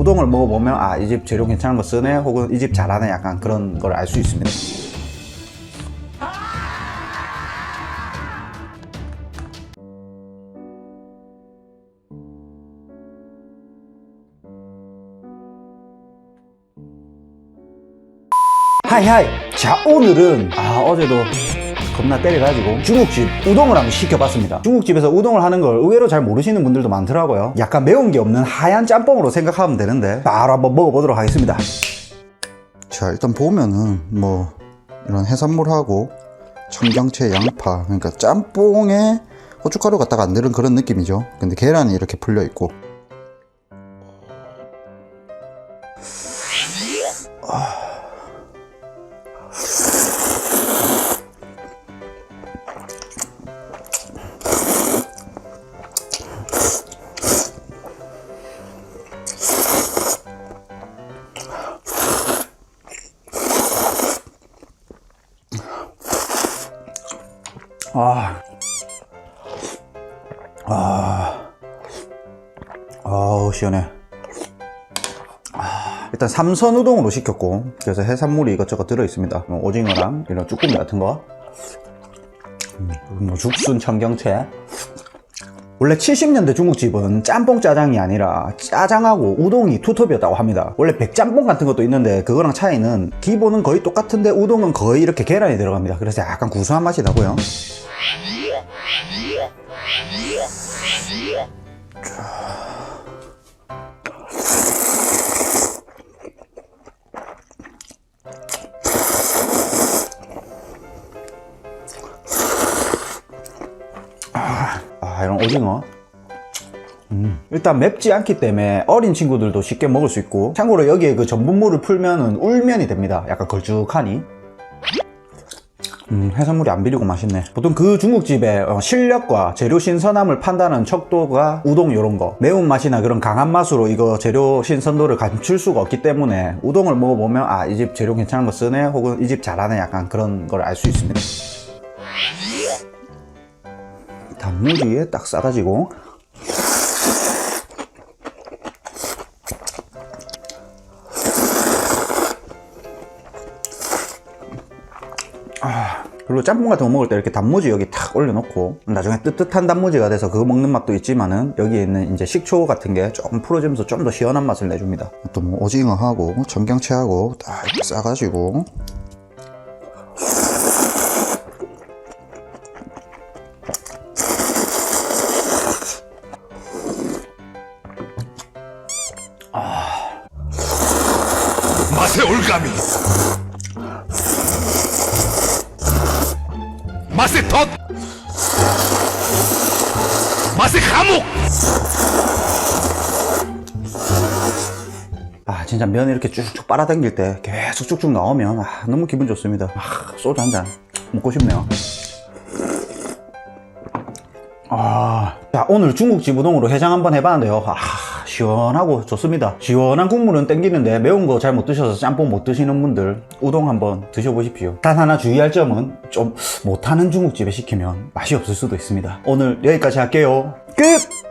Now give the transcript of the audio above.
우동을 먹어보면 아 이 집 재료 괜찮은 거 쓰네? 혹은 이 집 잘하네? 약간 그런 걸 알 수 있습니다. 하이하이. 자 오늘은 아 어제도 겁나 때려가지고 중국집 우동을 한번 시켜봤습니다. 중국집에서 우동을 하는 걸 의외로 잘 모르시는 분들도 많더라고요. 약간 매운 게 없는 하얀 짬뽕으로 생각하면 되는데 바로 한번 먹어보도록 하겠습니다. 자 일단 보면은 뭐 이런 해산물하고 청경채 양파 그러니까 짬뽕에 고춧가루 갖다가 안 들은 그런 느낌이죠. 근데 계란이 이렇게 풀려 있고 아, 아, 아우 시원해. 아, 일단 삼선 우동으로 시켰고 그래서 해산물이 이것저것 들어 있습니다. 뭐 오징어랑 이런 쭈꾸미 같은 거, 음, 뭐 죽순, 청경채. 원래 70년대 중국집은 짬뽕 짜장이 아니라 짜장하고 우동이 투톱이었다고 합니다. 원래 백짬뽕 같은 것도 있는데 그거랑 차이는 기본은 거의 똑같은데 우동은 거의 이렇게 계란이 들어갑니다. 그래서 약간 구수한 맛이 나고요. 아 이런 오징어 음, 일단 맵지 않기 때문에 어린 친구들도 쉽게 먹을 수 있고 참고로 여기에 그 전분물을 풀면은 울면이 됩니다 약간 걸쭉하니 음, 해산물이 안 비리고 맛있네. 보통 그 중국집의 어, 실력과 재료 신선함을 판단하는 척도가 우동 요런 거. 매운맛이나 그런 강한 맛으로 이거 재료 신선도를 감출 수가 없기 때문에 우동을 먹어보면 아, 이 집 재료 괜찮은 거 쓰네 혹은 이 집 잘하네 약간 그런 걸 알 수 있습니다. 단무지에 딱 싸가지고. 아, 그리고 짬뽕 같은 거 먹을 때 이렇게 단무지 여기 탁 올려놓고. 나중에 뜨뜻한 단무지가 돼서 그거 먹는 맛도 있지만은 여기에 있는 이제 식초 같은 게 조금 풀어지면서 좀 더 시원한 맛을 내줍니다. 또 뭐 오징어하고 청경채하고 딱 싸가지고 맛의 올가미 맛의 덫 맛의 감옥 아 진짜 면 이렇게 쭉쭉 빨아당길 때 계속 쭉쭉 나오면 아, 너무 기분 좋습니다. 아, 소주 한 잔 먹고 싶네요. 아, 자 오늘 중국집 우동으로 해장 한번 해봤는데요. 아, 시원하고 좋습니다. 시원한 국물은 땡기는데 매운 거 잘 못 드셔서 짬뽕 못 드시는 분들 우동 한번 드셔보십시오. 단 하나 주의할 점은 좀 못하는 중국집에 시키면 맛이 없을 수도 있습니다. 오늘 여기까지 할게요. 끝!